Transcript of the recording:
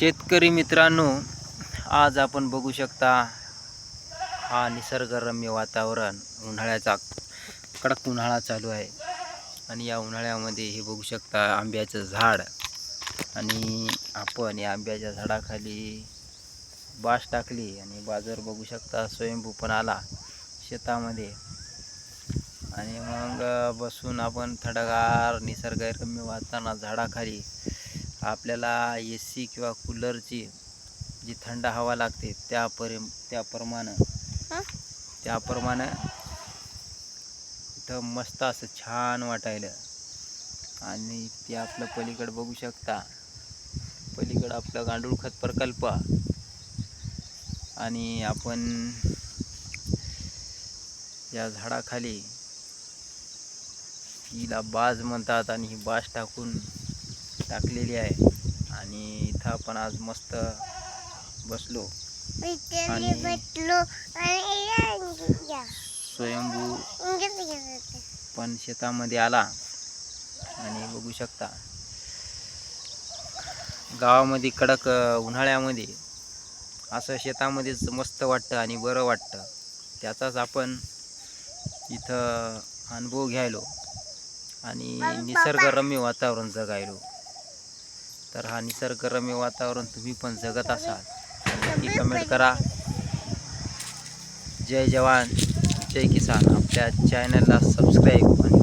शेतकरी मित्रांनो आज आपण बघू शकता हा निसर्गरम्य वातावरण उन्हाळ्याचा कडक उन्हाळा चालू आहे. आणि या उन्हाळ्यामध्ये हे बघू शकता आंब्याचं झाड. आणि आपण या आंब्याच्या झाडाखाली बाश टाकली आणि बाजार बघू शकता स्वयंभू पण आला शेतामध्ये. आणि मग बसून आपण थडगार निसर्गरम्य वातावरणात झाडाखाली आपल्याला ए सी किंवा कूलरची जी थंड हवा लागते त्यापरि त्याप्रमाणे हं? त्याप्रमाणे इथं मस्त असं छान वाटायलं. आणि ते आपलं पलीकडं बघू शकता. पलीकडं आपलं गांडूळ खत प्रकल्प. आणि आपण या झाडाखाली हिला बाज म्हणतात आणि ही बाज टाकून टाकलेली आहे. आणि इथं आपण आज मस्त बसलो. आणि-. स्वयंभू. पण शेतामध्ये आला. आणि बघू शकता. गावामध्ये कडक उन्हाळ्यामध्ये असं शेतामध्येच मस्त वाटतं आणि बरं वाटतं. त्याचाच आपण इथं अनुभव घ्यायलो. आणि निसर्गरम्य वातावरण जगायलो. तर हा निसर्गरम्य वातावरण तुम्ही पण जगत असाल. नक्की कमेंट करा. जय जवान जय किसान. आपल्या चॅनलला सबस्क्राईब आणि